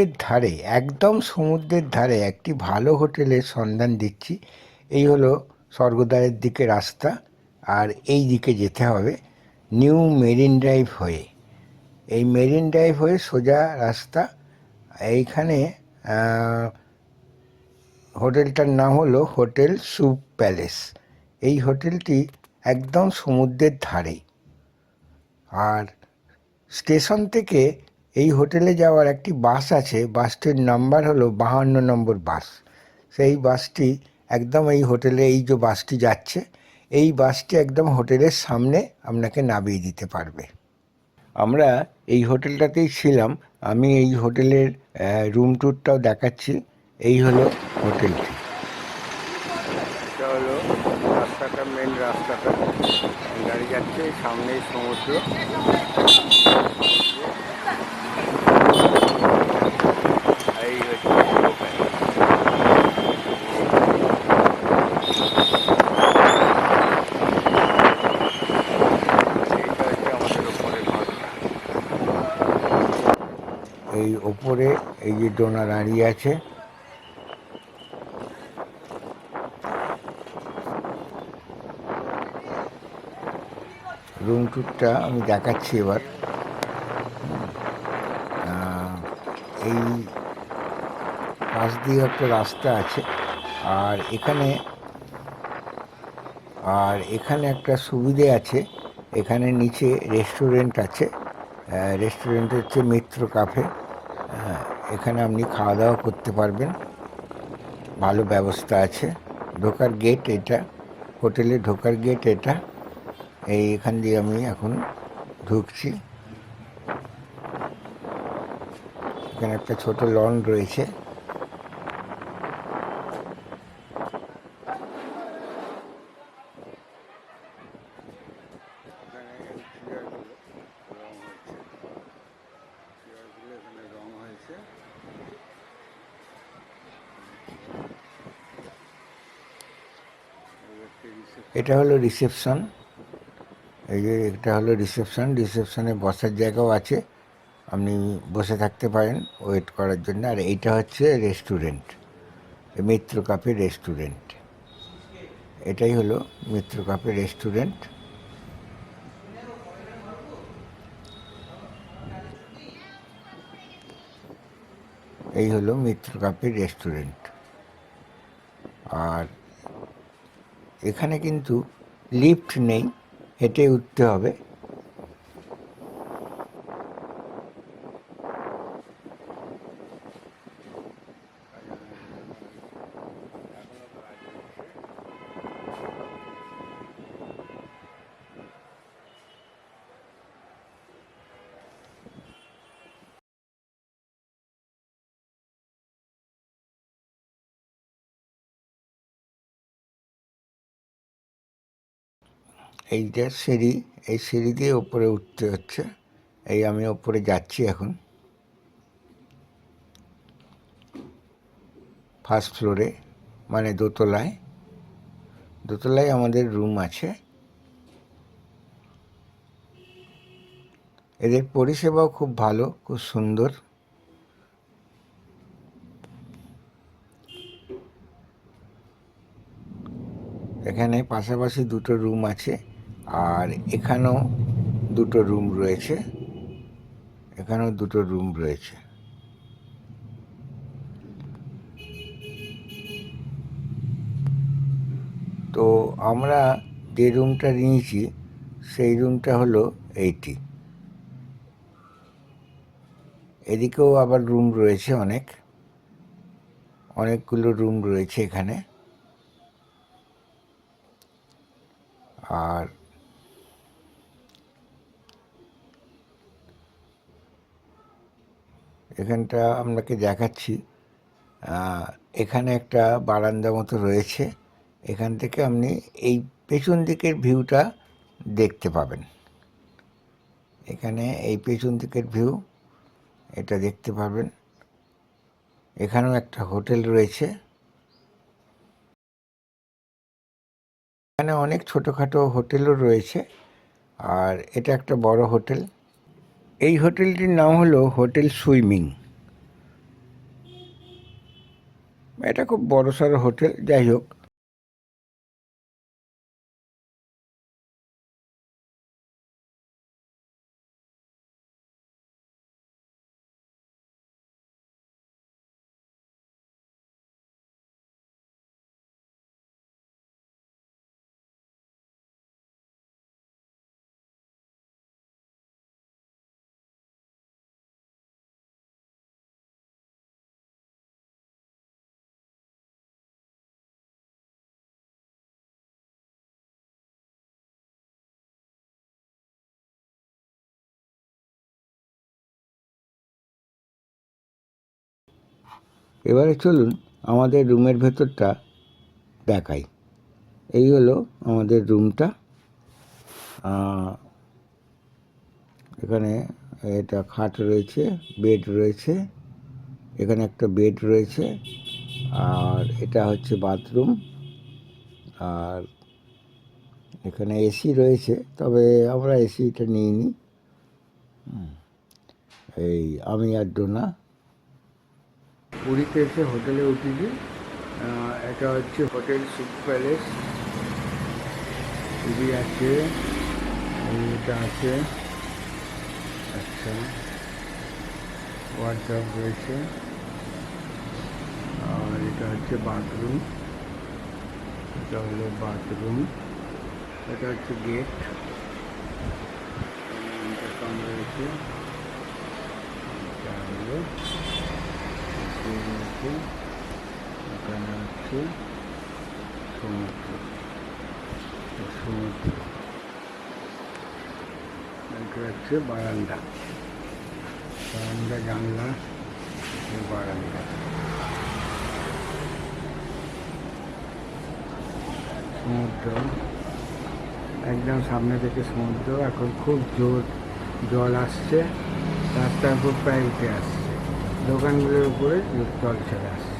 সমুদ্রের ধারে, একদম সমুদ্রের ধারে একটি ভালো হোটেলের সন্ধান দিচ্ছি। এই হলো স্বর্গদ্বারের দিকে রাস্তা আর এই দিকে যেতে হবে নিউ মেরিন ড্রাইভ হয়ে। এই মেরিন ড্রাইভ হয়ে সোজা রাস্তা। এইখানে হোটেলটার নাম হলো হোটেল সুপ প্যালেস। এই হোটেলটি একদম সমুদ্রের ধারে আর স্টেশন থেকে এই হোটেলে যাওয়ার একটি বাস আছে, বাসটির নাম্বার হলো বাহান্ন নম্বর বাস। সেই বাসটি একদম এই হোটেলে, এই যে বাসটি যাচ্ছে, এই বাসটি একদম হোটেলের সামনে আপনাকে নামিয়ে দিতে পারবে। আমরা এই হোটেলটাতেই ছিলাম, আমি এই হোটেলের রুম ট্যুরটাও দেখাচ্ছি, এই হলো হোটেলটি। হলো রাস্তাটা মেন রাস্তাটা। গাড়ি যাচ্ছে, সামনেই সমুদ্র এই হচ্ছে এইটা হচ্ছে আমাদের ওপরের ঘরটা এই ওপরে ডোনা দাঁড়িয়ে আছে। রুম ট্যুরটা আমি দেখাচ্ছি এবার। এই পাশ দিয়ে একটা রাস্তা আছে, আর এখানে আর এখানে একটা সুবিধে আছে, এখানে নিচে রেস্টুরেন্ট আছে। রেস্টুরেন্ট হচ্ছে মিত্র কাফে এখানে আপনি খাওয়া দাওয়া করতে পারবেন। ভালো ব্যবস্থা আছে। ঢোকার গেট এটা হোটেলে ঢোকার গেট এটা। এই এখান দিয়ে আমি এখন ঢুকছি। এখানে একটা ছোট লন রয়েছে। এটা হলো রিসেপশন এই যে এটা হলো রিসেপশন রিসেপশনে বসার জায়গাও আছে। আপনি বসে থাকতে পারেন ওয়েট করার জন্য। আর এইটা হচ্ছে রেস্টুরেন্ট মিত্র কাপের রেস্টুরেন্ট এটাই হলো মিত্র কাপের রেস্টুরেন্ট এই হলো মিত্র কাপের রেস্টুরেন্ট আর এখানে কিন্তু লিফট নেই হেঁটে উঠতে হবে। এইটা সিঁড়ি, এই সিঁড়ি দিয়ে ওপরে উঠতে হচ্ছে। এই আমি ওপরে যাচ্ছি এখন। ফার্স্ট ফ্লোরে মানে দোতলায়। দোতলায় আমাদের রুম আছে। এদের পরিষেবাও খুব ভালো, খুব সুন্দর। এখানে পাশাপাশি দুটো রুম আছে। আর এখানেও দুটো রুম রয়েছে। এখানেও দুটো রুম রয়েছে। তো আমরা যে রুমটা নিয়েছি, সেই রুমটা হলো এইটি এদিকেও আবার রুম রয়েছে অনেক। অনেকগুলো রুম রয়েছে এখানে। আর এখানটা আপনাকে দেখাচ্ছি। এখানে একটা বারান্দা মতো রয়েছে। এখান থেকে আপনি এই পেছন দিকের ভিউটা দেখতে পাবেন। এখানে এই পেছন দিকের ভিউ, এটা দেখতে পাবেন এখানেও একটা হোটেল রয়েছে। এখানে অনেক ছোটোখাটো হোটেলও রয়েছে। আর এটা একটা বড় হোটেল। এই হোটেলটির নাম হলো হোটেল সুইমিং। এটা খুব বড় সড়ো হোটেল যাই হোক। এবারে চলুন আমাদের রুমের ভেতরটা দেখাই। এই হলো আমাদের রুমটা। এখানে এটা খাট রয়েছে, বেড রয়েছে, এখানে একটা বেড রয়েছে, আর এটা হচ্ছে বাথরুম। আর এখানে এসি রয়েছে, তবে আমরা এসিটা নিইনি। এই আমি আর ডোনা। পুরীতে এসে হোটেলে উঠেছি। এটা হচ্ছে হোটেল সুপ প্যালেস। টিভি আছে। এটা আছে। আচ্ছা। ওয়ার্ড্রপ রয়েছে। আর এটা হচ্ছে বাথরুম। এটা হলো বাথরুম। এটা হচ্ছে গেট। রয়েছে। এটা হলো বারান্দা বারান্দা জানলা বারান্দা সমুদ্র একদম সামনে থেকে সমুদ্র, এখন খুব জোর, জল আসছে, রাস্তার উপর প্রায় উঠে আসছে। দোকানগুলোর উপরে জল চলে আসছে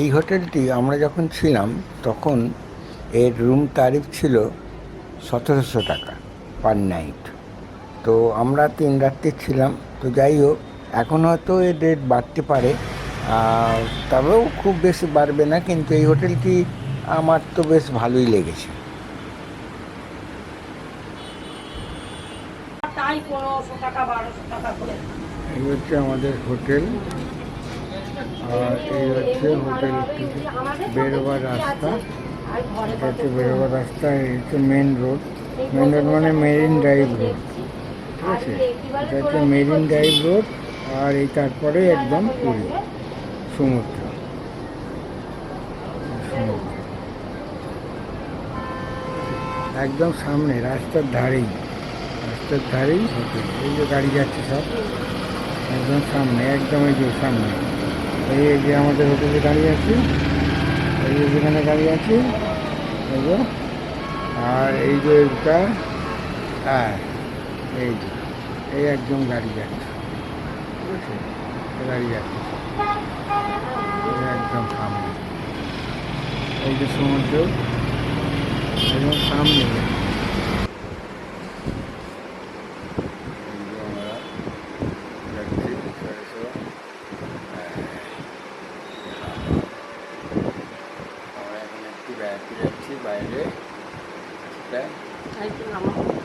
এই হোটেলটি আমরা যখন ছিলাম তখন এর রুম তারিফ ছিল সতেরোশো টাকা পার নাইট তো আমরা তিন রাত্রি ছিলাম। তো যাই হোক এখন হয়তো এর রেট বাড়তে পারে। তবেও খুব বেশি বাড়বে না কিন্তু এই হোটেলটি আমার তো বেশ ভালোই লেগেছে। এই হচ্ছে আমাদের হোটেল। আর এই হচ্ছে হোটেল বেরোবার রাস্তা। এটা হচ্ছে বেরোবার রাস্তা এই হচ্ছে মেন রোড মেন রোড মানে মেরিন ড্রাইভ রোড ঠিক আছে? এটা হচ্ছে মেরিন ড্রাইভ রোড আর এই তারপরে একদম পুরী সমুদ্র। সমুদ্র। একদম সামনে রাস্তার ধারেই। রাস্তার ধারেই হোটেল। এই যে গাড়ি যাচ্ছে সব একদম সামনে একদম এই যে সামনে। এই যে আমাদের হোটেলে দাঁড়িয়ে আছি, এই যে যেখানে দাঁড়িয়ে আছি, এই যে, আর এই যে এটা হ্যাঁ এই যে, এই একদম গাড়ি যাচ্ছে, ঠিক আছে? গাড়ি যাচ্ছে। একদম সামনে। এই যে সমুদ্র একদম সামনে এই যে আমরা যাচ্ছি সরসো আমরা এখন একটু